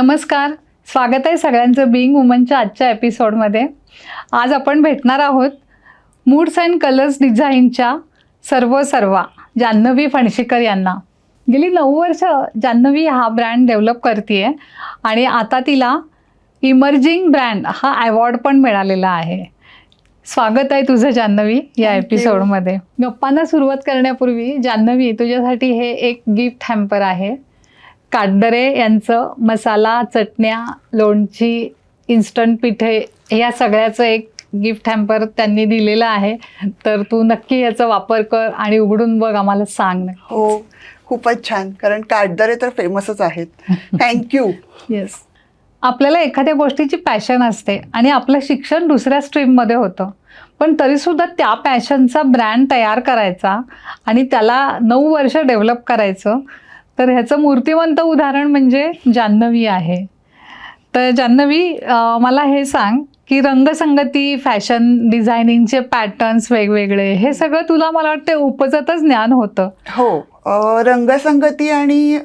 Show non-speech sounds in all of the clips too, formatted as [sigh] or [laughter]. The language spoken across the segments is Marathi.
नमस्कार. स्वागत आहे सगळ्यांचं बिंग वुमनच्या आजच्या एपिसोडमध्ये आज आपण भेटणार आहोत मूड्स अँड कलर्स डिझाईनच्या सर्व सर्वा जान्हवी फणशीकर यांना. गेली नऊ वर्ष जान्हवी हा ब्रँड डेव्हलप करते आणि आता तिला इमर्जिंग ब्रँड हा अवॉर्ड पण मिळालेला आहे. स्वागत आहे तुझं जान्हवी या. एपिसोडमध्ये गप्पांना सुरुवात करण्यापूर्वी जान्हवी तुझ्यासाठी हे एक गिफ्ट हॅम्पर आहे. काटदरे यांचं मसाला चटण्या लोणची इन्स्टंट पिठे या सगळ्याचं एक गिफ्ट हॅम्पर त्यांनी दिलेलं आहे. तर तू नक्की याचा वापर कर आणि उघडून बघ आम्हाला सांग हो खूपच छान. कारण काटदरे तर फेमसच आहेत. थँक्यू येस [laughs] आपल्याला एखाद्या गोष्टीची पॅशन असते आणि आपलं शिक्षण दुसऱ्या स्ट्रीममध्ये होतं. पण तरीसुद्धा त्या पॅशनचा ब्रँड तयार करायचा आणि त्याला नऊ वर्ष डेव्हलप करायचं. तर ह्याचं मूर्तिवंत उदाहरण म्हणजे जान्हवी आहे. तर जान्हवी मला हे सांग की रंगसंगती फॅशन डिझायनिंगचे पॅटर्न्स वेगवेगळे हे सगळं तुला मला वाटतं उपजतच ज्ञान होतं. हो. रंगसंगती आणि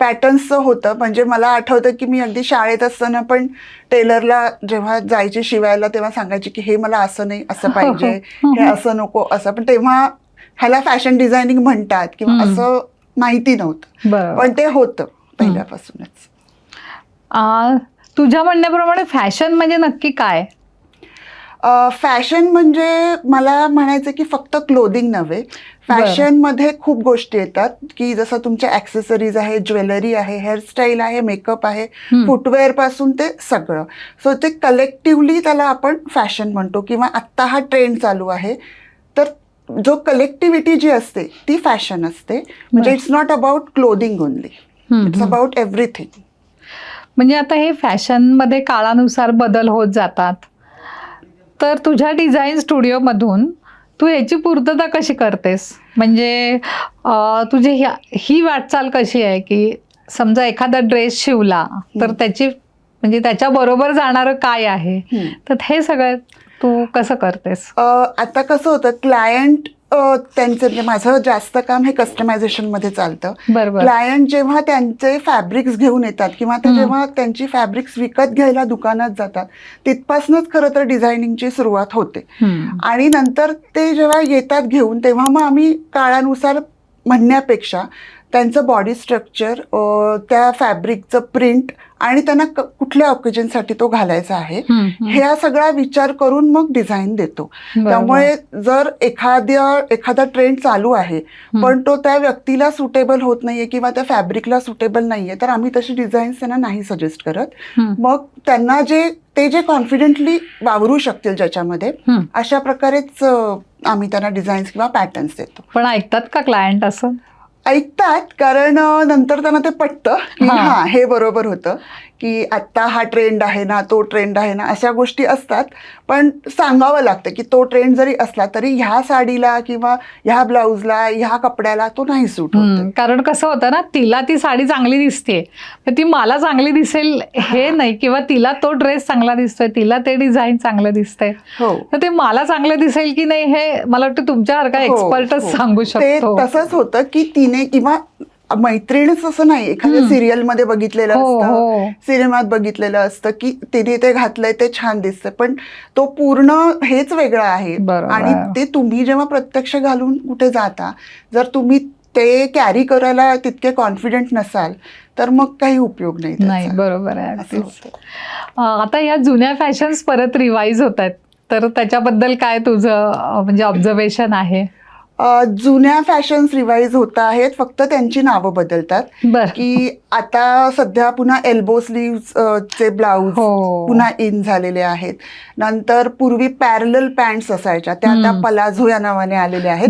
पॅटर्न्सचं होतं. म्हणजे मला आठवतं की मी अगदी शाळेत असताना पण टेलरला जेव्हा जायची शिवायला तेव्हा सांगायची की हे मला असं नाही असं पाहिजे [laughs] हे असं नको असं. पण तेव्हा ह्याला फॅशन डिझायनिंग म्हणतात किंवा. असं माहिती नव्हतं. पण ते होतं पहिल्यापासूनच. तुझ्या म्हणण्याप्रमाणे फॅशन म्हणजे नक्की काय? फॅशन म्हणजे मला म्हणायचं की फक्त क्लोदिंग नव्हे. फॅशनमध्ये खूप गोष्टी येतात की जसं तुमच्या ॲक्सेसरीज आहे ज्वेलरी आहे हेअरस्टाईल आहे मेकअप आहे. फुटवेअरपासून ते सगळं. सो ते कलेक्टिव्हली त्याला आपण फॅशन म्हणतो किंवा आत्ता हा ट्रेंड चालू आहे. जो कलेक्टिव्हिटी जी असते ती फॅशन असते. म्हणजे. It's not about clothing only it's. About everything म्हणजे आता हे फॅशनमध्ये काळानुसार बदल होत जातात. तर तुझ्या डिझाईन स्टुडिओमधून तू याची पूर्तता कशी करतेस? म्हणजे तुझी ह्या- ही वाटचाल कशी आहे की समजा एखादा ड्रेस शिवला तर त्याची म्हणजे त्याच्या बरोबर जाणारं काय आहे? तर हे सगळं तू कसं करतेस आता कसं होतं क्लायंट त्यांचं म्हणजे माझं जास्त काम हे कस्टमायझेशनमध्ये चालतं क्लायंट जेव्हा त्यांचे फॅब्रिक्स घेऊन येतात किंवा ते. जेव्हा त्यांची फॅब्रिक्स विकत घ्यायला दुकानात जातात तिथपासूनच खरं तर डिझायनिंगची सुरुवात होते. आणि नंतर ते जेव्हा येतात घेऊन तेव्हा मग आम्ही काळानुसार म्हणण्यापेक्षा त्यांचं बॉडी स्ट्रक्चर त्या फॅब्रिकचं प्रिंट आणि त्यांना कुठल्या ऑकेजनसाठी तो घालायचा आहे. ह्या सगळा विचार करून मग डिझाईन देतो. त्यामुळे जर एखाद्या एखादा ट्रेंड चालू आहे पण तो त्या व्यक्तीला सुटेबल होत नाहीये किंवा त्या फॅब्रिकला सुटेबल नाहीये तर आम्ही तशी डिझाईन्स त्यांना नाही सजेस्ट करत. मग त्यांना जे ते जे कॉन्फिडेंटली वावरू शकतील ज्याच्यामध्ये. अशा प्रकारेच आम्ही त्यांना डिझाईन्स किंवा पॅटर्न्स देतो पण ऐकतात का क्लायंट असं ऐकतात कारण अं, नंतर त्यांना ते पटतं की हा. हा हे बरोबर होतं की आत्ता हा ट्रेंड आहे ना तो ट्रेंड आहे ना अशा गोष्टी असतात. पण सांगावं लागतं की तो ट्रेंड जरी असला तरी ह्या साडीला किंवा ह्या ब्लाऊजला ह्या कपड्याला तो नाही सूट कारण कसं होतं ना तिला ती साडी चांगली दिसते. ती मला चांगली दिसेल हे नाही किंवा तिला तो ड्रेस चांगला दिसतोय तिला ते डिझाईन चांगलं दिसतंय. हो. तर ते मला चांगलं दिसेल की नाही हे मला वाटतं तुमच्यासारखा हो, एक्सपर्टच हो. सांगू ते शकतो. तसंच होतं की तिने किंवा मैत्रीणच असं नाही एखाद्या. सिरियलमध्ये बघितलेलं हो, असतं हो. सिनेमात बघितलेलं असतं की तिने ते घातलंय ते छान दिसतंय पण तो पूर्ण हेच वेगळं आहे. आणि ते तुम्ही जेव्हा प्रत्यक्ष घालून कुठे जाता जर तुम्ही ते कॅरी करायला तितके कॉन्फिडेंट नसाल तर मग काही उपयोग नाही. नाही बरोबर आहे आता या जुन्या फॅशन्स परत रिवाईज होत आहेत तर त्याच्याबद्दल काय तुझं म्हणजे ऑब्झर्वेशन आहे जुन्या फॅशन्स रिवाईज होत आहेत फक्त त्यांची नावं बदलतात की आता सध्या पुन्हा एल्बो स्लीव्ह चे ब्लाऊज हो. पुन्हा इन झालेले आहेत नंतर पूर्वी पॅरल पॅन्ट्स असायच्या त्या आता. पलाझो या नावाने आलेल्या आहेत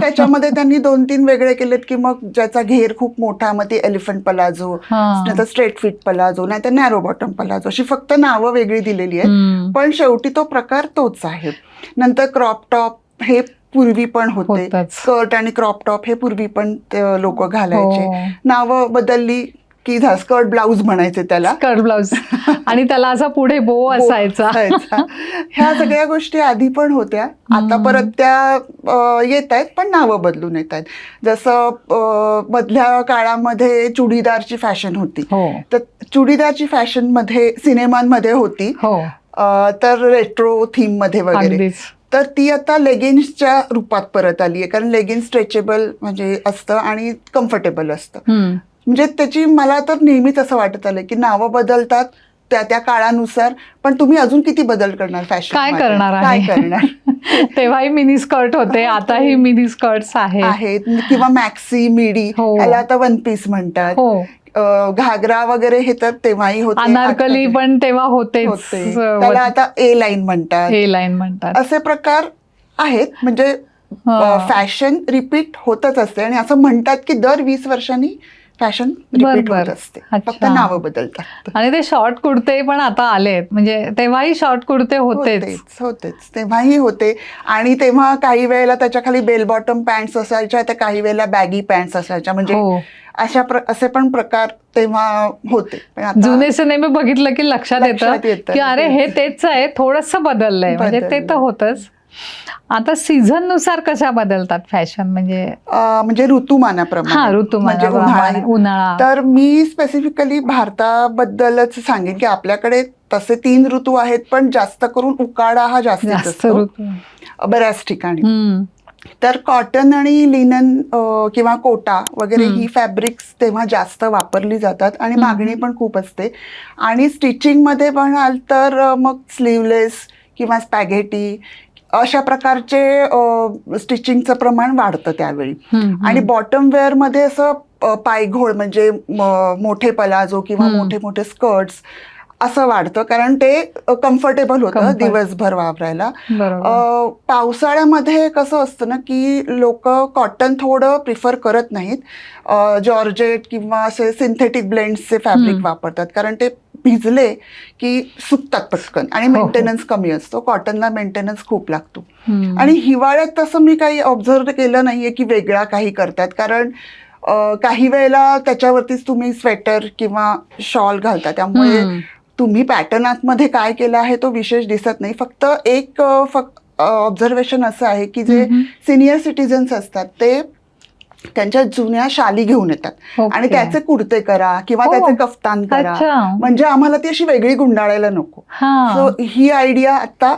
त्याच्यामध्ये त्यांनी दोन तीन वेगळे केलेत की मग ज्याचा घेर खूप मोठा मग ते एलिफंट पलाझो. नाहीतर स्ट्रेट फिट पलाझो नाहीतर नॅरो बॉटम पलाझो अशी फक्त नावं वेगळी दिलेली आहेत. पण शेवटी तो प्रकार तोच आहे नंतर क्रॉप टॉप हे पूर्वी पण होते. स्कर्ट आणि क्रॉप टॉप हे पूर्वी पण लोक घालायचे. हो. नावं बदलली की झा स्कर्ट ब्लाऊज म्हणायचे त्याला. स्कर्ट ब्लाउज आणि त्याला असा पुढे बो असायचा. ह्या सगळ्या गोष्टी आधी पण होत्या. आता. परत त्या येत आहेत पण नावं बदलून येत आहेत. जसं मधल्या काळामध्ये चुडीदारची फॅशन होती. हो. तर चुडीदारची फॅशनमध्ये सिनेमांमध्ये होती. हो. तर रेट्रो थीममध्ये वगैरे. तर ती आता लेगिन्सच्या रूपात परत आली आहे. कारण लेगिन्स स्ट्रेचेबल म्हणजे असतं आणि कम्फर्टेबल असतं. म्हणजे त्याची मला तर नेहमीच असं वाटत आलं की नावं बदलतात त्या त्या काळानुसार पण तुम्ही अजून किती बदल करणार फॅशन काय करणार काय [laughs] करणार? तेव्हाही मिनी स्कर्ट होते आताही मिनी स्कर्ट्स आहेत. किंवा मॅक्सी मिडी हो. त्याला आता वन पीस म्हणतात. हो. घागरा वगैरे हे तर तेव्हाही होते. अनारकली पण तेव्हा होते. त्याला आता ए लाईन म्हणतात. ए लाईन म्हणतात. असे प्रकार आहेत. म्हणजे. फॅशन रिपीट होतच असते आणि असं म्हणतात की दर वीस वर्षांनी फॅशन रिपीट बरोबर. होत असते. फक्त. नावं बदलतात. आणि ते शॉर्ट कुर्ते पण आता आलेत. म्हणजे तेव्हाही शॉर्ट कुर्ते होतेच. होतेच तेव्हाही होते. आणि तेव्हा काही वेळेला त्याच्याखाली बेल बॉटम पॅन्ट्स असायच्या तर काही वेळेला बॅगी पॅन्ट्स असायच्या. म्हणजे हो. अशा प्र असे पण प्रकार तेव्हा होते. जुने सिनेमे बघितलं की लक्षात येतं. की अरे हे तेच आहे थोडस बदललंय. म्हणजे ते तर. होतच. आता सीझननुसार कशा बदलतात फॅशन म्हणजे म्हणजे ऋतुमानाप्रमाणे. हा म्हणजे उन्हाळा. उन्हाळा. तर मी स्पेसिफिकली भारताबद्दलच सांगेन की आपल्याकडे तसे तीन ऋतू आहेत पण जास्त करून उकाडा हा जास्त ऋतू. बऱ्याच ठिकाणी. तर कॉटन आणि लिनन किंवा कोटा वगैरे. ही फॅब्रिक्स तेव्हा जास्त वापरली जातात आणि. मागणी पण खूप असते आणि स्टिचिंगमध्ये म्हणाल तर मग स्लीवलेस किंवा स्पॅगेटी अशा प्रकारचे स्टिचिंगचं प्रमाण वाढतं त्यावेळी. आणि बॉटम वेअरमध्ये असं पायघोळ म्हणजे मोठे पलाजो किंवा. मोठे मोठे स्कर्ट्स असं वाढतं कारण ते कम्फर्टेबल होतं. दिवसभर वापरायला पावसाळ्यामध्ये कसं असतं ना की लोक कॉटन थोडं प्रिफर करत नाहीत जॉर्जेट किंवा असे सिंथेटिक ब्लेंड्सचे फॅब्रिक. वापरतात कारण ते भिजले की सुकतात पटकन आणि हो, हो. मेंटेनन्स कमी असतो कॉटनला मेंटेनन्स खूप लागतो. आणि हिवाळ्यात तसं मी काही ऑब्झर्व केलं नाहीये की वेगळा काही करतात कारण काही वेळेला त्याच्यावरतीच तुम्ही स्वेटर किंवा शॉल घालता त्यामुळे. तुम्ही पॅटर्न आतमध्ये काय केलं आहे तो विशेष दिसत नाही फक्त एक फक्त ऑब्झर्वेशन असं आहे की जे. सिनियर सिटीजन्स असतात ते त्यांच्या जुन्या शाली घेऊन येतात. आणि त्याचे कुर्ते करा किंवा हो. त्याचे कफ्तान करा म्हणजे आम्हाला ती अशी वेगळी गुंडाळायला नको हा सो ही आयडिया आता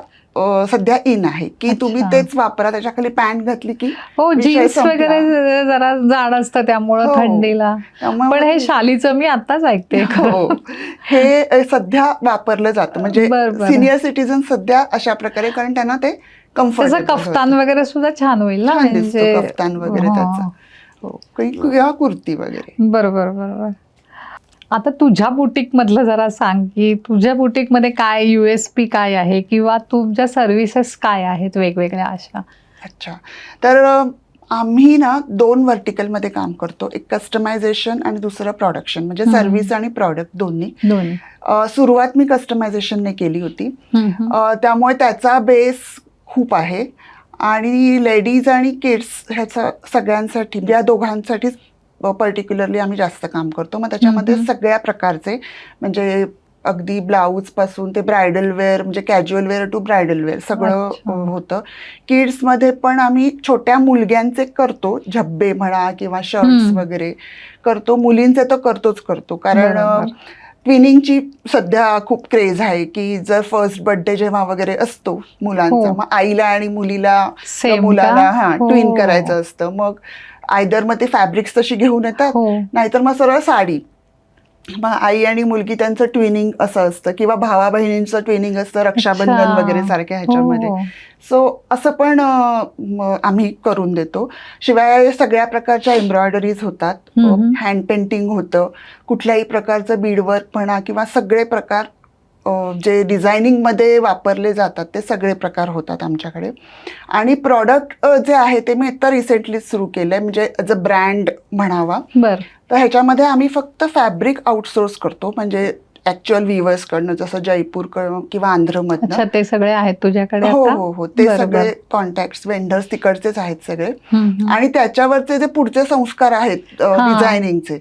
सध्या इन आहे. की. तुम्ही तेच वापरा त्याच्याखाली पॅन्ट घातली की हो जीन्स. वगैरे जरा जाड असतं त्यामुळं हो. थंडीला. पण हे शालीचं मी आताच ऐकते. [laughs] हो. हे सध्या वापरलं जातं. म्हणजे. सिनियर सिटीजन सध्या अशा प्रकारे कारण त्यांना ते कम्फर्ट कफ्तान वगैरे सुद्धा छान होईल ना म्हणजे कफ्तान वगैरे हो. त्याचं. हो. किंवा कुर्ती वगैरे. बरोबर बरोबर. आता तुझ्या बुटीक मधलं जरा सांग की तुझ्या बुटीकमध्ये काय युएसपी काय आहे किंवा तुमच्या सर्व्हिसेस काय आहेत वेगवेगळ्या अशा? अच्छा. तर आम्ही ना दोन वर्टिकलमध्ये काम करतो. एक कस्टमायझेशन आणि दुसरं प्रोडक्शन म्हणजे. सर्व्हिस आणि प्रॉडक्ट दोन्ही. सुरुवात मी कस्टमायझेशनने केली होती. त्यामुळे त्याचा बेस खूप आहे. आणि लेडीज आणि किड्स ह्याचा सगळ्यांसाठी या दोघांसाठीच पर्टिक्युलरली आम्ही जास्त काम करतो मग त्याच्यामध्ये. सगळ्या प्रकारचे म्हणजे अगदी ब्लाऊजपासून ते ब्रायडल वेअर म्हणजे casual wear to bridal wear सगळं होतं किड्समध्ये पण आम्ही छोट्या मुलग्यांचे करतो झब्बे म्हणा किंवा शर्ट्स. वगैरे करतो मुलींचे तर करतोच करतो कारण. ट्विनिंगची सध्या खूप क्रेज आहे की जर फर्स्ट बर्थडे जेव्हा वगैरे असतो मुलांचा हो. मग आईला आणि मुलीला मुलाला? हा हो. ट्विन करायचं असतं मग आयदर मग ते फॅब्रिक्स तशी घेऊन येतात. हो. नाहीतर मग सरळ साडी. मग आई आणि मुलगी त्यांचं ट्विनिंग असं असतं किंवा भावा बहिणींचं ट्विनिंग असतं रक्षाबंधन. वगैरे सारख्या ह्याच्यामध्ये. हो. सो असं पण आम्ही करून देतो. शिवाय सगळ्या प्रकारच्या एम्ब्रॉयडरीज होतात. हँड पेंटिंग होतं. कुठल्याही प्रकारचं बीडवर्क म्हणा किंवा सगळे प्रकार जे डिझायनिंगमध्ये वापरले जातात ते सगळे प्रकार होतात आमच्याकडे आणि प्रॉडक्ट जे आहे ते मी आता रिसेंटलीच सुरू केलं आहे म्हणजे ॲज अ ब्रँड म्हणावा बर तर ह्याच्यामध्ये आम्ही फक्त फॅब्रिक आउटसोर्स करतो म्हणजे ॲक्च्युअल व्हिवर्सकडनं जसं जयपूर किंवा आंध्रमधनं अच्छा ते सगळे आहेत तुझ्याकडे हो? हो हो ते सगळे. कॉन्टॅक्ट वेंडर्स तिकडचेच आहेत सगळे. आणि त्याच्यावरचे जे पुढचे संस्कार आहेत. डिझायनिंगचे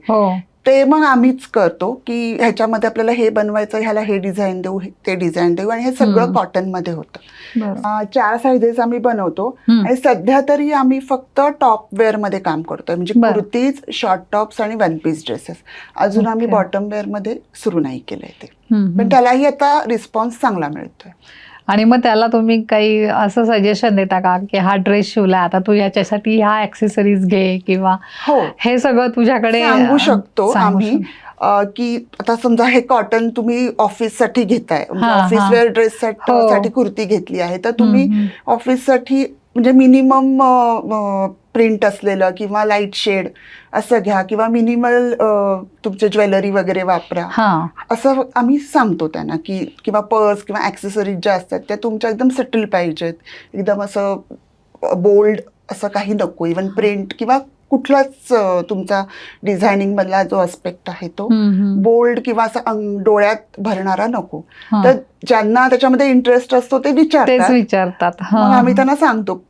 ते मग आम्हीच करतो की ह्याच्यामध्ये आपल्याला हे बनवायचं ह्याला हे डिझाईन देऊ हे- ते डिझाईन देऊ आणि हे सगळं. कॉटनमध्ये होतं चार साईजेस आम्ही बनवतो. आणि सध्या तरी आम्ही फक्त टॉप वेअरमध्ये काम करतोय म्हणजे. कुर्तीज शॉर्ट टॉप्स आणि वन पीस ड्रेसेस अजून आम्ही. बॉटम वेअरमध्ये सुरू नाही केलंय ते पण. त्यालाही आता रिस्पॉन्स चांगला मिळतोय आणि मग त्याला तुम्ही काही असं सजेशन देता का की हा ड्रेस शिवला आता तू ह्याच्यासाठी ह्या ऍक्सेसरीज घे किंवा हो हे सगळं तुझ्याकडे सांगू शकतो आम्ही की आता समजा हे कॉटन तुम्ही ऑफिससाठी घेताय ऑफिस. Wear dress. साठी कुर्ती घेतली आहे तर तुम्ही ऑफिससाठी म्हणजे मिनिमम प्रिंट असलेलं किंवा लाइट शेड असं घ्या किंवा मिनिमल तुमचे ज्वेलरी वगैरे वापरा. हा. असं आम्ही सांगतो त्यांना की किंवा पर्स किंवा ॲक्सेसरीज ज्या असतात त्या तुमच्या एकदम सटल पाहिजेत. एकदम असं बोल्ड असं काही नको. इवन प्रिंट किंवा कुठलाच तुमचा डिझायनिंग मधला जो अस्पेक्ट आहे तो. बोल्ड किंवा असं डोळ्यात भरणारा नको. तर ज्यांना त्याच्यामध्ये इंटरेस्ट असतो ते विचारतात विचारतात. मग आम्ही त्यांना सांगतो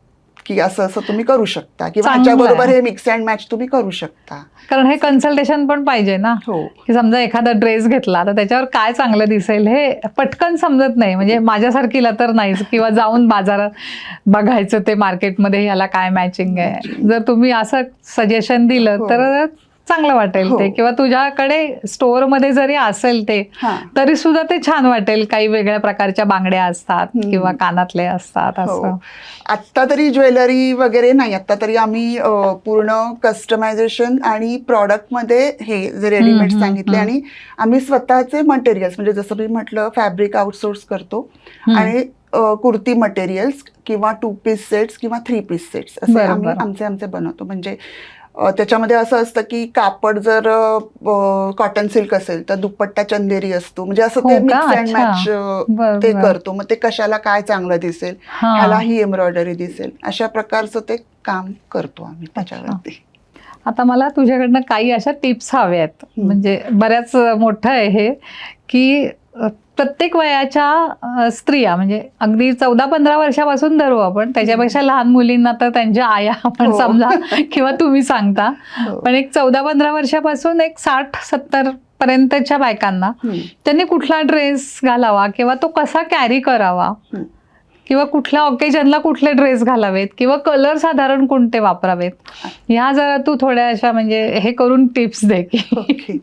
की असं असं तुम्ही करू शकता किंवा चांगलं ह्याच्याबरोबर आहे. हे मिक्स अँड मॅच तुम्ही करू शकता. कारण हे कन्सल्टेशन पण पाहिजे ना. हो. की समजा एखादा ड्रेस घेतला तर त्याच्यावर काय चांगलं दिसेल हे पटकन समजत नाही. म्हणजे माझ्यासारखीला तर नाहीच. किंवा जाऊन बाजारात बघायचं ते मार्केटमध्ये ह्याला काय मॅचिंग आहे. जर तुम्ही असं सजेशन दिलं हो. तर चांगलं वाटेल हो. ते किंवा तुझ्याकडे स्टोअरमध्ये जरी असेल ते हा तरी सुद्धा ते छान वाटेल काही वेगळ्या प्रकारच्या बांगड्या असतात. किंवा कानातले असतात हो असं आत्ता तरी ज्वेलरी वगैरे नाही आत्ता तरी आम्ही अ, पूर्ण कस्टमायझेशन आणि प्रॉडक्टमध्ये हे जे रेडीमेड सांगितले. आणि आम्ही स्वतःचे मटेरियल्स म्हणजे जसं मी म्हटलं फॅब्रिक आउटसोर्स करतो. आणि अ, कुर्ती मटेरियल्स किंवा टू पीस सेट्स किंवा थ्री पीस सेट्स असे बरं, आम्ही बरं. आमचे आमचे बनवतो म्हणजे त्याच्यामध्ये असं असतं की कापड जर कॉटन सिल्क असेल तर दुपट्टा चंदेरी असतो म्हणजे असं ते? Mix and. मॅच ते. करतो मग ते कशाला काय चांगलं दिसेल. ह्याला ही एम्ब्रॉयडरी दिसेल अशा प्रकारचं ते काम करतो आम्ही त्याच्यावरती आता मला तुझ्याकडनं काही अशा टिप्स हव्या आहेत हम्म. म्हणजे बऱ्याच मोठं आहे हे की प्रत्येक वयाच्या स्त्रिया म्हणजे अगदी चौदा पंधरा वर्षापासून धरू आपण त्याच्यापेक्षा लहान मुलींना तर त्यांच्या आया [laughs] आपण हो. समजा [laughs] किंवा तुम्ही सांगता हो. पण एक चौदा पंधरा वर्षापासून एक साठ सत्तर पर्यंतच्या बायकांना. त्यांनी कुठला ड्रेस घालावा किंवा तो कसा कॅरी करावा. किंवा कुठल्या ऑकेजनला कुठले ड्रेस घालावेत किंवा कलर साधारण कोणते वापरावेत? ह्या जरा तू थोड्या अशा म्हणजे हे करून टिप्स दे की.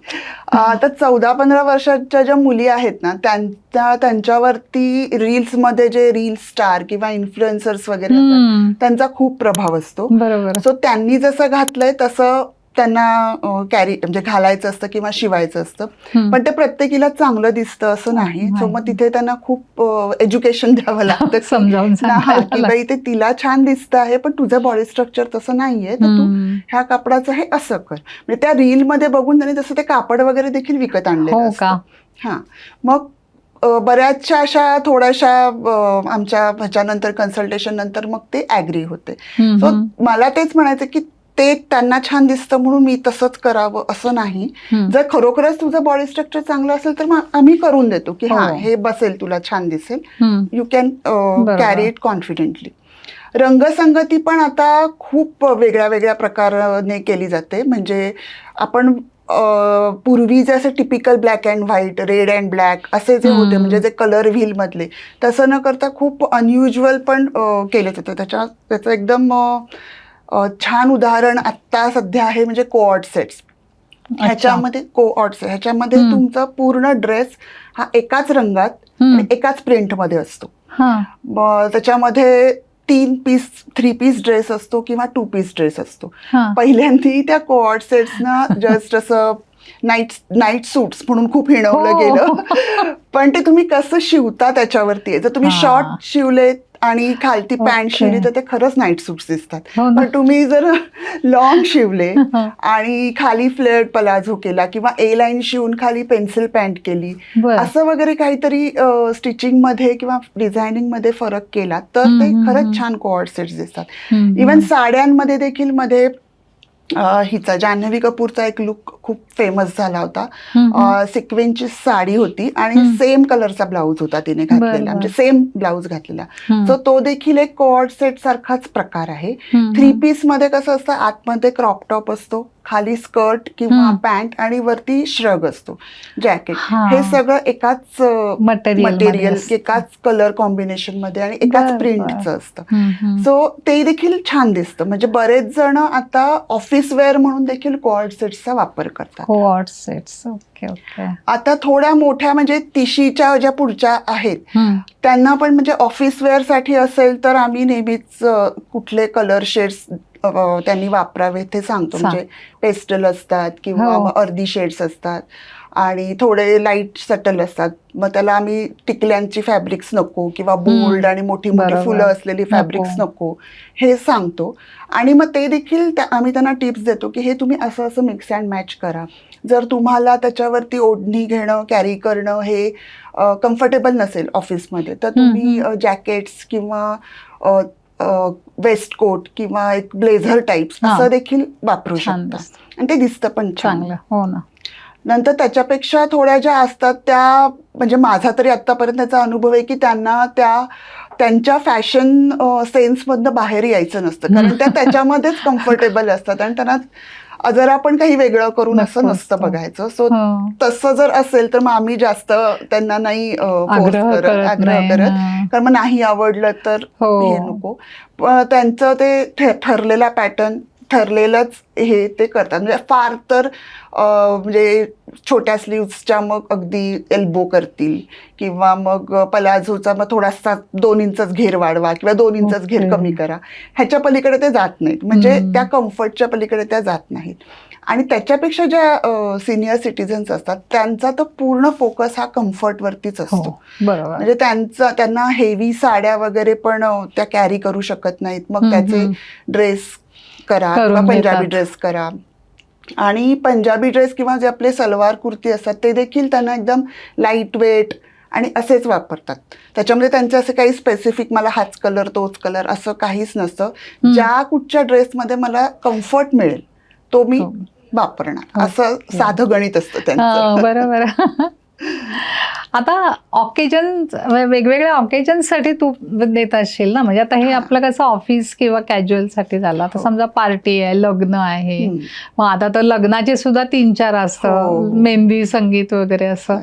आता चौदा पंधरा वर्षाच्या ज्या मुली आहेत ना त्यांच्या त्यांच्यावरती रील्समध्ये जे रील स्टार किंवा इन्फ्लुएन्सर्स वगैरे. त्यांचा खूप प्रभाव असतो. बरोबर. सो त्यांनी जसं घातलंय तसं त्यांना कॅरी म्हणजे घालायचं असतं किंवा शिवायचं असतं. पण ते प्रत्येकीला चांगलं दिसतं असं नाही सो. मग तिथे त्यांना खूप एज्युकेशन द्यावं [laughs] लागतं समजावून की बाई ते तिला छान दिसतं आहे पण तुझं बॉडी स्ट्रक्चर तसं नाहीये तर तू. ह्या कापडाचं हे असं कर म्हणजे त्या रील मध्ये बघून त्यांनी तसं ते कापड वगैरे देखील विकत आणले हो? हा मग बऱ्याचशा अशा थोड्याशा आमच्या ह्याच्यानंतर कन्सल्टेशन नंतर मग ते ॲग्री होते सो. मला तेच म्हणायचं की ते त्यांना छान दिसतं म्हणून मी तसंच करावं असं नाही. जर खरोखरच तुझं बॉडी स्ट्रक्चर चांगलं असेल तर मग आम्ही करून देतो की हा हो. हे बसेल तुला छान दिसेल. You can. Carry it confidently रंगसंगती पण आता खूप वेगळ्या वेगळ्या प्रकाराने केली जाते म्हणजे आपण पूर्वी जे असे typical black and white red and black असे जे होते. म्हणजे जे कलर व्हील मधले तसं न करता खूप अनयुज्युअल पण केले जाते त्याच्या त्याचं एकदम छान उदाहरण आत्ता सध्या आहे म्हणजे कोऑर्ड सेट्स ह्याच्यामध्ये कोऑर्ड्स ह्याच्यामध्ये. तुमचा पूर्ण ड्रेस हा एकाच रंगात एकाच प्रिंटमध्ये असतो. हा. त्याच्यामध्ये तीन पीस थ्री पीस ड्रेस असतो किंवा टू पीस ड्रेस असतो. पहिल्यांदी त्या कोऑर्ड सेट्सना जस्ट असं नाईट नाईट सूट्स म्हणून खूप हिणवलं हो. गेलं. पण ते तुम्ही कसं शिवता त्याच्यावरती आहे? जर तुम्ही. शॉर्ट शिवले आणि खालती पॅन्ट. शिवली तर ते खरंच नाईट सूट्स दिसतात. हो. पण तुम्ही जर [laughs] लॉंग शिवले [laughs] आणि खाली फ्लेअर पलाझो केला किंवा ए लाईन शिवून खाली पेन्सिल पॅन्ट केली असं वगैरे काहीतरी स्टिचिंगमध्ये किंवा डिझायनिंगमध्ये फरक केला तर ते खरंच छान कोऑर्ड सेट्स दिसतात. इवन साड्यांमध्ये देखील मध्ये हिचा जान्हवी कपूरचा एक लुक खूप फेमस झाला होता. हम्म, सिक्वेन्सची साडी होती आणि. सेम कलरचा ब्लाऊज होता तिने घातलेला. म्हणजे सेम ब्लाऊज घातलेला. सो तो देखील एक कोऑर्ड सेट सारखाच प्रकार आहे. थ्री पीसमध्ये कसं असतं आतमध्ये क्रॉप टॉप असतो. खाली स्कर्ट किंवा. पॅन्ट आणि वरती श्रग असतो जॅकेट हा. सगळं एकाच मटेरियल. एकाच कलर कॉम्बिनेशनमध्ये आणि एकाच प्रिंटचं. असतं. सो ते देखील छान दिसतं म्हणजे बरेच जण आता ऑफिस वेअर म्हणून देखील कॉर्ड सेट्सचा वापर करतात कोऑर्ड सेट्स ओके ओके आता थोड्या मोठ्या म्हणजे तिशीच्या ज्या पुढच्या आहेत. त्यांना पण म्हणजे ऑफिस वेअरसाठी असेल तर आम्ही नेहमीच कुठले कलर शेड्स त्यांनी वापरावे ते सांगतो सांग. म्हणजे पेस्टल असतात किंवा हो. अर्धी शेड्स असतात आणि थोडे लाइट सटल असतात मग त्याला आम्ही टिकल्यांची फॅब्रिक्स नको किंवा बोल्ड आणि मोठी मोठी. फुलं असलेली फॅब्रिक्स नको. हे सांगतो आणि मग ते देखील आम्ही त्यांना टिप्स देतो की हे तुम्ही असं असं मिक्स अँड मॅच करा जर तुम्हाला त्याच्यावरती ओढणी घेणं कॅरी करणं हे कम्फर्टेबल नसेल ऑफिसमध्ये तर तुम्ही. जॅकेट्स किंवा वेस्ट कोट किंवा एक ब्लेझर टाईप्स हा. असं देखील वापरू शकता. आणि ते दिसतं पण चांगलं हो ना नंतर त्याच्यापेक्षा थोड्या ज्या असतात त्या म्हणजे माझा तरी आतापर्यंत त्याचा अनुभव आहे की त्यांना त्या त्यांच्या फॅशन सेन्समधनं बाहेर यायचं नसतं कारण त्या [laughs] त्याच्यामध्येच कम्फर्टेबल असतात आणि त्यांना जर आपण काही वेगळं करून असं नसतं. बघायचं सो. तसं जर असेल तर मग आम्ही जास्त त्यांना नाही करत आग्रह करत. कारण मग नाही आवडलं तर हो. हे नको त्यांचं ते ठरलेला पॅटर्न ठरलेलंच हे ते करतात. म्हणजे फार तर म्हणजे छोट्या स्लीव्सच्या मग अगदी एल्बो करतील किंवा मग पलाझोचा मग थोडासा दोन इंचच घेर वाढवा किंवा दोन इंचच घेर. कमी करा. ह्याच्या पलीकडे ते जात नाहीत. म्हणजे. त्या कम्फर्टच्या पलीकडे त्या जात नाहीत. आणि त्याच्यापेक्षा ज्या सिनियर सिटीजन्स असतात त्यांचा तर पूर्ण फोकस हा कम्फर्टवरतीच हो असतो. बरोबर. म्हणजे त्यांचा त्यांना हेवी साड्या वगैरे पण त्या कॅरी करू शकत नाहीत. मग त्याचे. ड्रेस करा किंवा पंजाबी. ड्रेस करा. आणि पंजाबी ड्रेस किंवा जे आपले सलवार कुर्ती असतात ते देखील त्यांना एकदम लाइट वेट आणि असेच वापरतात. त्याच्यामध्ये त्यांचे असे काही स्पेसिफिक मला हाच कलर तोच कलर असं काहीच नसतं. ज्या कुठच्या ड्रेसमध्ये मला कम्फर्ट मिळेल तो मी हो. वापरणार. असं साधं गणित असतं हा, त्यांचं. बरोबर. [laughs] आता ऑकेजन वेगवेगळ्या ऑकेजनसाठी तू देत असशील ना? म्हणजे आता हे आपलं कसं ऑफिस किंवा कॅज्युअलसाठी झालं. आता हो. समजा पार्टी आहे लग्न आहे. मग आता तर लग्नाचे सुद्धा तीन चार असतं. हो. मेहंदी संगीत वगैरे असं.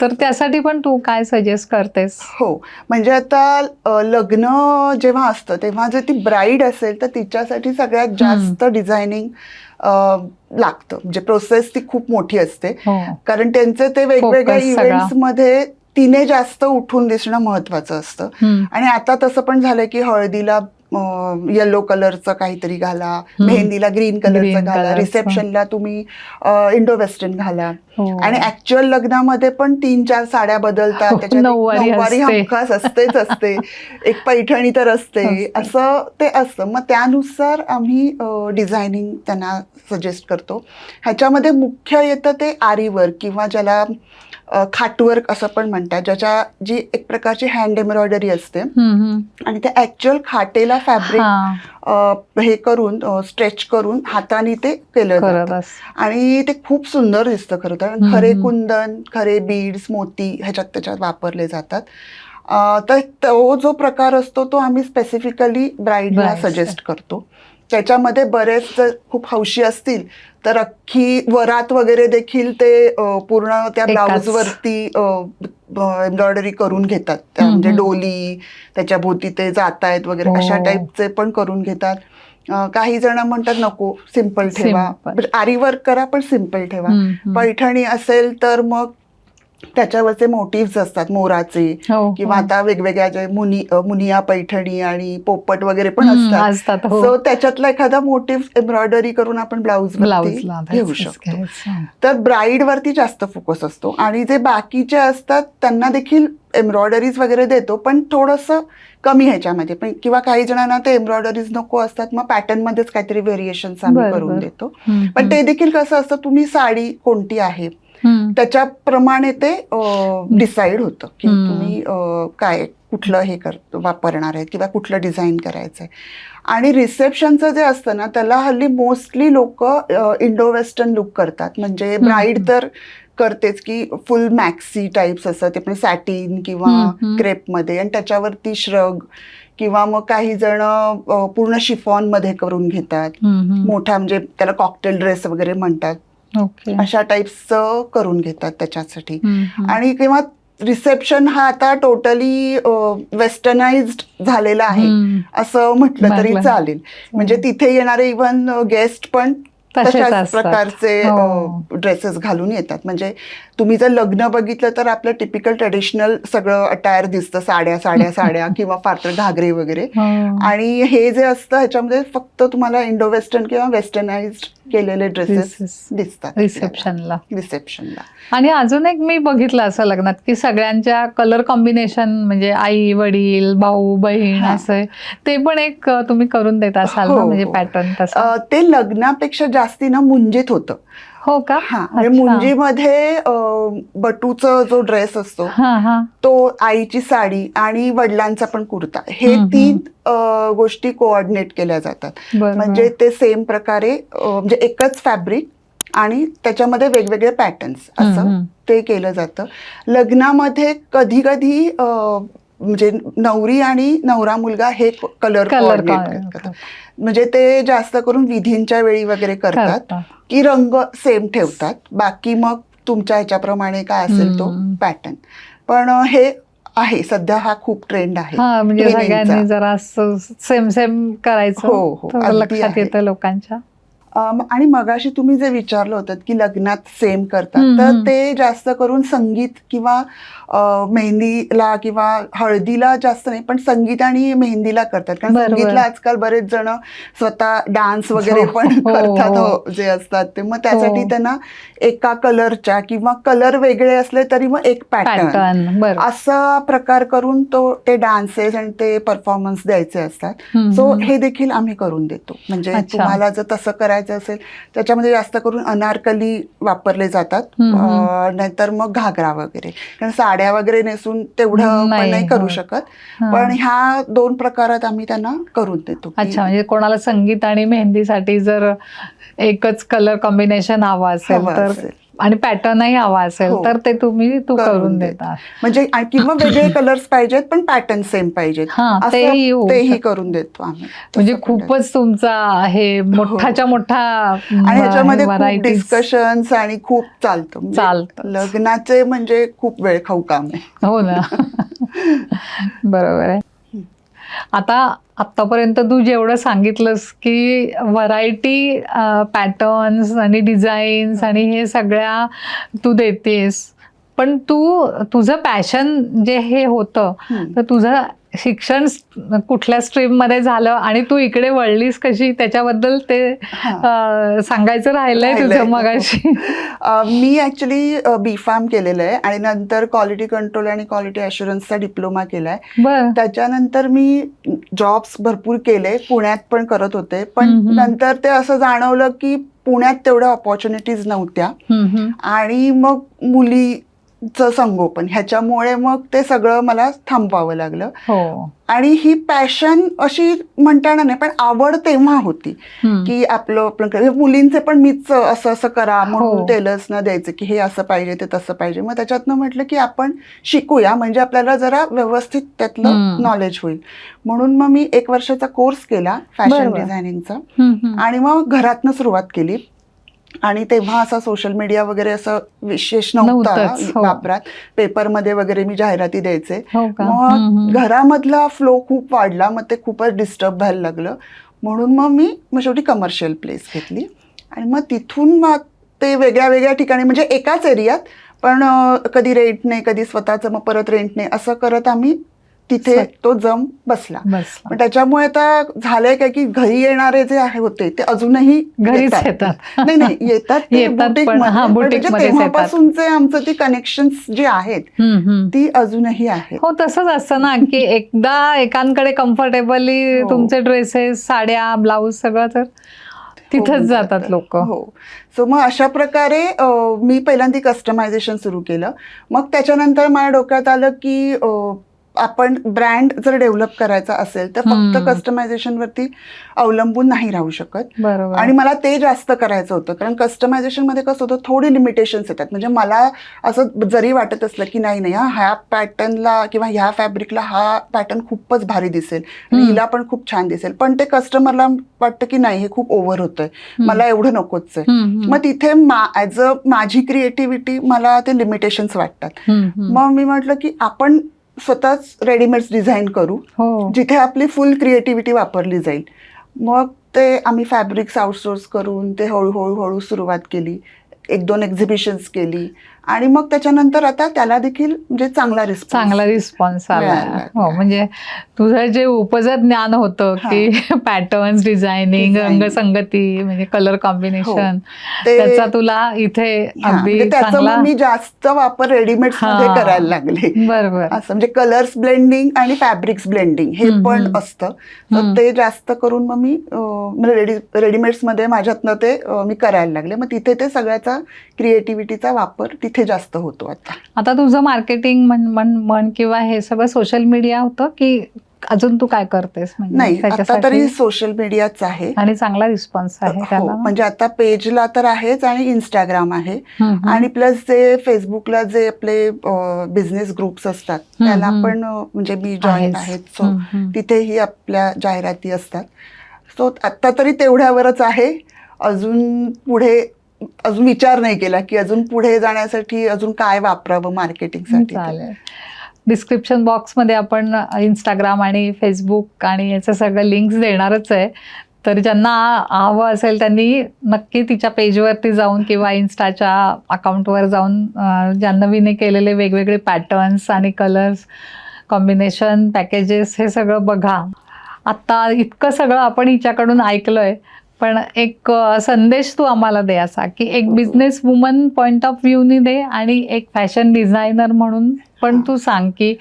तर त्यासाठी पण तू काय सजेस्ट करतेस? हो. म्हणजे आता लग्न जेव्हा असतं तेव्हा जर ती ब्राईड असेल तर तिच्यासाठी सगळ्यात जास्त डिझायनिंग लागतं म्हणजे प्रोसेस ती खूप मोठी असते हो कारण त्यांचे ते वेगवेगळ्या Focus सगळा. इव्हेंट्समध्ये तिने जास्त उठून दिसणं महत्वाचं असतं. आणि आता तसं पण झालंय की हळदीला येलो कलरचं काहीतरी घाला मेहंदीला ग्रीन कलरचं घाला. रिसेप्शनला तुम्ही इंडो वेस्टर्न घाला हो. आणि ऍक्च्युअल लग्नामध्ये पण तीन चार साड्या बदलतात हो, त्याच्यात नऊवारी. हमखास असतेच असते [laughs] एक पैठणी तर असते. असं ते असतं मग त्यानुसार आम्ही डिझायनिंग त्यांना सजेस्ट करतो ह्याच्यामध्ये मुख्य येतं ते आरी वर्क किंवा ज्याला खाटवर्क असं पण म्हणतात ज्याच्या जी एक प्रकारची हँड एम्ब्रॉयडरी असते. आणि त्या ऍक्च्युअल खाटेला फॅब्रिक हा, करून स्ट्रेच करून हाताने ते केलं जातं. आणि ते खूप सुंदर दिसतं खरं तर. खरे. कुंदन खरे बीड्स मोती ह्याच्यात त्याच्यात वापरले जातात. तर तो जो प्रकार असतो तो आम्ही स्पेसिफिकली ब्राईडला. सजेस्ट करतो. त्याच्यामध्ये बरेच जर खूप हौशी असतील तर अख्खी वरात वगैरे देखील ते पूर्ण त्या. ब्लाऊजवरती एम्ब्रॉयडरी करून घेतात त्या म्हणजे. डोली त्याच्या भोवती ते जात आहेत वगैरे हो. अशा टाईपचे पण करून घेतात काही जण म्हणतात नको सिंपल ठेवा. म्हणजे आरी वर्क करा पण सिंपल ठेवा. पैठणी असेल तर मग त्याच्यावरचे मोटिव्स असतात मोराचे. हो, किंवा हो. आता वेगवेगळ्या जे मुनी मुनिया पैठणी आणि पोपट वगैरे पण असतात. असतात हो. सो त्याच्यातला एखादा मोटिव्ह एम्ब्रॉयडरी करून आपण ब्लाऊज घेऊ शकतो. तर ब्राईड वरती जास्त फोकस असतो. आणि जे बाकीचे असतात त्यांना देखील एम्ब्रॉयडरीज वगैरे देतो पण थोडंसं कमी ह्याच्यामध्ये. पण किंवा काही जणांना ते एम्ब्रॉयडरीज नको असतात मग पॅटर्न मध्येच काहीतरी व्हेरिएशन्स आम्ही करून. देतो. पण ते देखील कसं असतं तुम्ही साडी कोणती आहे. त्याच्याप्रमाणे ते डिसाईड होतं की. तुम्ही काय कुठलं हे कर वापरणार आहे किंवा कुठलं डिझाईन करायचं आहे. आणि रिसेप्शनचं जे असतं ना त्याला हल्ली मोस्टली लोक इंडो वेस्टर्न लुक करतात. म्हणजे ब्राईड तर करतेच की फुल मॅक्सी टाईप्स असं ते पण सॅटिन किंवा. क्रेपमध्ये आणि त्याच्यावरती श्रग किंवा मग काही जण पूर्ण शिफॉनमध्ये करून घेतात. मोठा म्हणजे त्याला कॉकटेल ड्रेस वगैरे म्हणतात. अशा टाईप्सचं करून घेतात त्याच्यासाठी. आणि किंवा रिसेप्शन हा आता टोटली वेस्टर्नाइज झालेला आहे. असं म्हटलं तरी. चालेल म्हणजे तिथे येणारे इव्हन गेस्ट पण तशाच. प्रकारचे हो. ड्रेसेस घालून येतात म्हणजे तुम्ही जर लग्न बघितलं तर आपलं टिपिकल ट्रेडिशनल सगळं अटायर दिसतं साड्या साड्या साड्या [laughs] किंवा फार तर घागरे वगैरे हो. आणि हे जे असतं ह्याच्यामध्ये फक्त तुम्हाला इंडो वेस्टर्न किंवा वेस्टर्नाइज केलेले ड्रेसेस. दिसतात रिसेप्शनला रिसेप्शनला आणि अजून एक मी बघितलं असं लग्नात की सगळ्यांच्या कलर कॉम्बिनेशन म्हणजे आई वडील भाऊ बहीण हा. असं ते पण एक तुम्ही करून देत असाल हो, म्हणजे हो. पॅटर्न ते लग्नापेक्षा जास्ती ना मुंजीत होतं हो का हा म्हणजे. मुंजीमध्ये बटूचा जो ड्रेस असतो हा हा तो आईची साडी आणि वडिलांचा पण कुर्ता हे तीन गोष्टी कोऑर्डिनेट केल्या जातात. म्हणजे ते सेम प्रकारे म्हणजे एकच फॅब्रिक आणि त्याच्यामध्ये वेगवेगळे पॅटर्न्स असं. ते केलं जातं लग्नामध्ये कधी कधी म्हणजे नवरी आणि नवरा मुलगा हे कलर कलर करतात. म्हणजे ते जास्त करून विधींच्या वेळी वगैरे करतात. की रंग सेम ठेवतात. बाकी मग तुमच्या ह्याच्याप्रमाणे काय असेल तो. पॅटर्न पण हे आहे. सध्या हा खूप ट्रेंड आहे. हा म्हणजे. सगळ्यांनी जरा सेम सेम करायचं. हो, हो, लक्षात. येतं लोकांच्या. आणि मगाशी तुम्ही जे विचारलं होतं की लग्नात सेम करतात तर. ते जास्त करून संगीत किंवा मेहंदीला किंवा हळदीला जास्त नाही पण संगीत आणि मेहंदीला करतात कारण. संगीतला आजकाल बरेच जण स्वतः डान्स वगैरे हो, पण हो, करतात हो. हो, जे असतात ते मग त्यासाठी. त्यांना एका कलरच्या किंवा कलर वेगळे असले तरी मग एक पॅटर्न असा प्रकार करून तो ते डान्सेस आणि ते परफॉर्मन्स द्यायचे असतात सो. हे देखील आम्ही करून देतो म्हणजे. तुम्हाला जर तसं करायचं असेल त्याच्यामध्ये जास्त करून अनारकली वापरले जातात नाहीतर मग घागरा वगैरे कारण साड्या वगैरे नेसून तेवढं नाही करू. शकत. पण ह्या दोन प्रकारात आम्ही त्यांना करून देतो अच्छा म्हणजे कोणाला संगीत आणि मेहंदीसाठी जर एकच कलर कॉम्बिनेशन हवा असेल तर. आणि पॅटर्नही हवा असेल हो. तर ते तुम्ही तू करून देतो. म्हणजे आ- किंवा वेगळे कलर्स पाहिजेत पण पॅटर्न सेम पाहिजेत हा, असं तेही होऊ तेही शकतं. करून देतो आम्ही म्हणजे तसं पण देतो. खूपच तुमचा हे मोठाच्या मोठा आणि ह्याच्यामध्ये खूप varieties डिस्कशन्स आणि खूप चालतं म्हणजे चालतं. लग्नाचे म्हणजे खूप वेळ खाऊ काम आहे हो ना [laughs] बरोबर आहे आता आतापर्यंत तू जेवढं सांगितलंस की व्हरायटी पॅटर्न्स आणि डिझाईन्स आणि हे सगळ्या तू देतेस पण तू तुझं पॅशन जे हे होतं. तर तुझं शिक्षण कुठल्या स्ट्रीममध्ये झालं आणि तू इकडे वळलीस कशी? त्याच्याबद्दल ते सांगायचं राहिलंय. तुझं मगाशी. मी ऍक्च्युली बी फार्म केलेलं आहे आणि नंतर क्वालिटी कंट्रोल आणि क्वालिटी अशुरन्सचा डिप्लोमा केलाय. त्याच्यानंतर मी जॉब्स भरपूर केले पुण्यात पण करत होते. पण. नंतर ते असं जाणवलं की पुण्यात तेवढ्या ऑपॉर्च्युनिटीज नव्हत्या. आणि मग मुलीचं संगोपन ह्याच्यामुळे मग ते सगळं मला थांबवावं लागलं हो आणि ही पॅशन अशी म्हणता येणार नाही पण आवड तेव्हा होती. की आपलं आपलं मुलींचे पण मीच असं असं करा म्हणून हो. टेलर्सना द्यायचं की हे असं पाहिजे ते तसं पाहिजे मग त्याच्यातनं म्हटलं की आपण शिकूया म्हणजे आपल्याला जरा व्यवस्थित त्यातलं. नॉलेज होईल म्हणून मग मी एक वर्षाचा कोर्स केला फॅशन. डिझायनिंगचा. आणि मग घरातनं सुरुवात केली आणि तेव्हा असा सोशल मीडिया वगैरे असं विशेष नव्हता हो. वापरात. पेपरमध्ये वगैरे मी जाहिराती द्यायचे. हो मग. घरामधला फ्लो खूप वाढला मग ते खूपच डिस्टर्ब व्हायला लागलं. म्हणून मग मी मग शेवटी कमर्शियल प्लेस घेतली. आणि मग तिथून मग ते वेगळ्या वेगळ्या ठिकाणी म्हणजे एकाच एरियात पण कधी रेंटने कधी स्वतःचं मग परत रेंटने असं करत आम्ही तिथे तो जम बसला त्याच्यामुळे आता झालंय काय की घरी येणारे जे आहे होते ते अजूनही घरीच येतात. नाही नाही येतात. तेव्हापासूनचे आमचं ती कनेक्शन्स जी आहेत. ती अजूनही आहेत हो तसंच असतं ना की एकदा एकांकडे कम्फर्टेबली हो. तुमचे ड्रेसेस साड्या ब्लाऊज सगळं तर तिथंच जातात जातं. लोक हो सो मग अशा प्रकारे मी पहिल्यांदा कस्टमायझेशन सुरू केलं मग त्याच्यानंतर माझ्या डोक्यात आलं की आपण ब्रँड जर डेव्हलप करायचा असेल तर फक्त हम्म. कस्टमायझेशन वरती अवलंबून नाही राहू शकत. बरोबर. आणि मला ते जास्त करायचं होतं कारण कस्टमायझेशनमध्ये कसं होतं थोडी लिमिटेशन्स येतात. म्हणजे मला असं जरी वाटत असलं की नाही नाही हा ह्या पॅटर्नला किंवा ह्या फॅब्रिकला हा पॅटर्न खूपच भारी दिसेल. आणि. हिला पण खूप छान दिसेल. पण ते कस्टमरला वाटतं की नाही हे खूप ओव्हर होतंय. मला एवढं नकोच आहे. मग तिथे ॲज अ माझी क्रिएटिव्हिटी मला ते लिमिटेशन्स वाटतात. मग मी म्हटलं की आपण स्वतःच रेडीमेड्स डिझाईन करू हो. जिथे आपली फुल क्रिएटिव्हिटी वापरली जाईल. मग ते आम्ही फॅब्रिक्स आउटसोर्स करून ते हळूहळू हळू सुरुवात केली. एक दोन एक्झिबिशन्स केली. आणि मग त्याच्यानंतर आता त्याला देखील म्हणजे चांगला रिस्पॉन्स चांगला रिस्पॉन्स आला. हो म्हणजे तुझं जे उपजत ज्ञान होतं की पॅटर्न्स डिझायनिंग. रंगसंगती म्हणजे कलर कॉम्बिनेशन ते- त्याचा तुला इथे हा, अगदी म्हणजे त्याचा मी जास्त वापर रेडीमेड्समध्ये हा. करायला लागले बरोबर असं म्हणजे कलर्स ब्लेंडिंग आणि फॅब्रिक्स ब्लेंडिंग हे पण. असतं तर. ते जास्त करून मग मी अं, म्हणजे रेडी रेडीमेड्समध्ये माझ्यातनं ते मी करायला लागले मग तिथे ते सगळ्याचा क्रिएटिव्हिटीचा वापर तिथे जास्त होतो आता आता तुझं मार्केटिंग म्हण म्हण म्हण किंवा हे सगळं सोशल मीडिया होतं की अजून तू काय करतेस म्हणजे नाही आता? तरी सोशल मीडियाच आहे आणि चांगला रिस्पॉन्स आहे हो त्याला म्हणजे आता पेजला तर आहेच आणि इंस्टाग्राम आहे. आणि प्लस जे फेसबुकला जे आपले बिझनेस ग्रुप्स असतात त्याला. पण म्हणजे मी जॉईन. आहेत सो. तिथेही आपल्या जाहिराती असतात सो आत्ता तरी तेवढ्यावरच आहे अजून पुढे अजून विचार नाही केला की अजून पुढे जाण्यासाठी अजून काय वापरावं मार्केटिंगसाठी चालेल. डिस्क्रिप्शन बॉक्समध्ये आपण इंस्टाग्राम आणि फेसबुक आणि याचं सगळं लिंक्स देणारच आहे. तर ज्यांना हवं असेल त्यांनी नक्की तिच्या पेजवरती जाऊन किंवा इन्स्टाच्या अकाउंटवर जाऊन ज्या जान्हवीने केलेले वेगवेगळे पॅटर्न्स आणि कलर्स कॉम्बिनेशन पॅकेजेस हे सगळं बघा. आत्ता इतकं सगळं आपण हिच्याकडून ऐकलंय. पण एक संदेश तू आम्हाला दे असा की एक बिझनेस वुमन पॉइंट ऑफ व्ह्यूनी दे आणि एक फॅशन डिझायनर म्हणून पण तू सांग की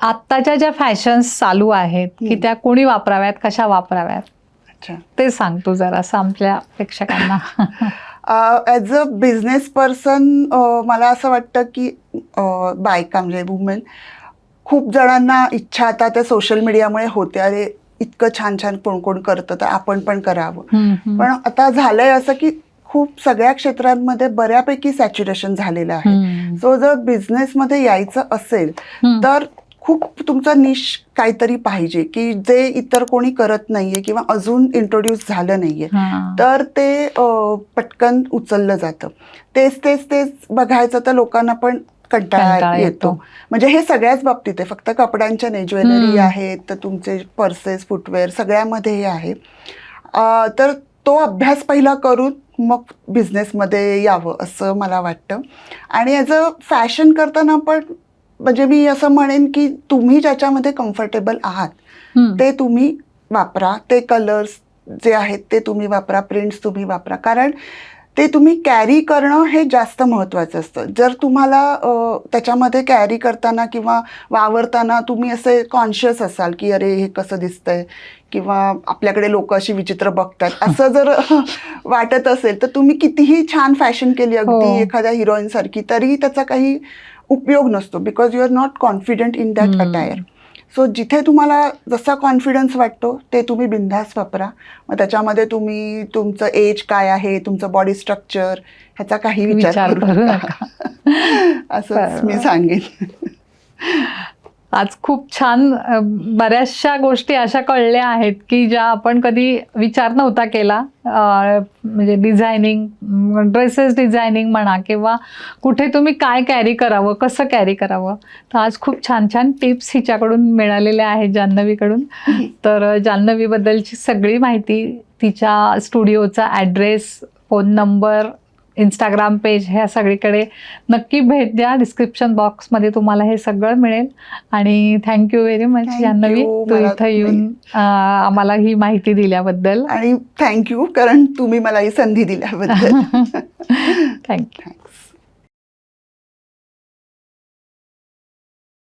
आत्ताच्या ज्या फॅशन्स चालू आहेत की. त्या कोणी वापराव्यात कशा वापराव्यात? अच्छा. ते सांग तू जरासं आपल्या प्रेक्षकांना. ॲज [laughs] अ बिझनेस पर्सन मला असं वाटतं की बायका म्हणजे वुमेन खूप जणांना इच्छा आता त्या सोशल मीडियामुळे होते. अरे इतकं छान छान कोण कोण करतं तर आपण पण करावं. पण आता झालंय असं की खूप सगळ्या क्षेत्रांमध्ये बऱ्यापैकी सॅच्युरेशन झालेलं आहे. सो जर बिझनेसमध्ये यायचं असेल. तर खूप तुमचं निश काहीतरी पाहिजे की जे इतर कोणी करत नाहीये किंवा अजून इंट्रोड्यूस झालं नाहीये. तर ते पटकन उचललं जातं तेच तेच तेच बघायचं तर लोकांना पण कंटाळा येतो. म्हणजे हे सगळ्याच बाबतीत आहे. फक्त कपड्यांच्या नाही ज्वेलरी. आहेत तर तुमचे पर्सेस फुटवेअर सगळ्यामध्ये हे आहे. तर तो अभ्यास पहिला करून मग बिझनेसमध्ये यावं असं मला वाटतं. आणि ॲज अ फॅशन करताना पण म्हणजे मी असं म्हणेन की तुम्ही ज्याच्यामध्ये कम्फर्टेबल आहात. ते तुम्ही वापरा. ते कलर्स जे आहेत ते तुम्ही वापरा. प्रिंट्स तुम्ही वापरा. कारण ते तुम्ही कॅरी करणं हे जास्त महत्त्वाचं असतं. जर तुम्हाला त्याच्यामध्ये कॅरी करताना किंवा वावरताना तुम्ही असे कॉन्शियस असाल की अरे हे कसं दिसतंय? किंवा आपल्याकडे लोक अशी विचित्र बघतात. [laughs] असं जर वाटत असेल तर तुम्ही कितीही छान फॅशन केली अगदी हो. एखाद्या हिरोईन सारखी तरी त्याचा काही उपयोग नसतो. Because you are not confident in that. Attire so जिथे तुम्हाला जसा कॉन्फिडन्स वाटतो ते तुम्ही बिंदास वापरा. मग त्याच्यामध्ये तुम्ही तुमचं एज काय आहे तुमचं बॉडी स्ट्रक्चर ह्याचा काही विचार करू नका. [laughs] असंच मी. सांगेन. आज खूप छान बऱ्याचशा गोष्टी अशा कळल्या आहेत की ज्या आपण कधी विचार नव्हता केला. म्हणजे डिझायनिंग ड्रेसेस डिझायनिंग म्हणा किंवा कुठे तुम्ही काय कॅरी करावं कसं कॅरी करावं तर आज खूप छान छान टिप्स हिच्याकडून मिळालेल्या आहेत जान्हवीकडून. [laughs] तर जान्हवीबद्दलची सगळी माहिती तिच्या स्टुडिओचा address phone number Instagram page ह्या सगळीकडे नक्की भेट द्या. डिस्क्रिप्शन बॉक्समध्ये तुम्हाला हे सगळं मिळेल. आणि thank you very much Janhavi. तू इथं येऊन आम्हाला ही माहिती दिल्याबद्दल. आणि थँक्यू कारण तुम्ही मला ही संधी दिल्याबद्दल. [laughs] थँक्यू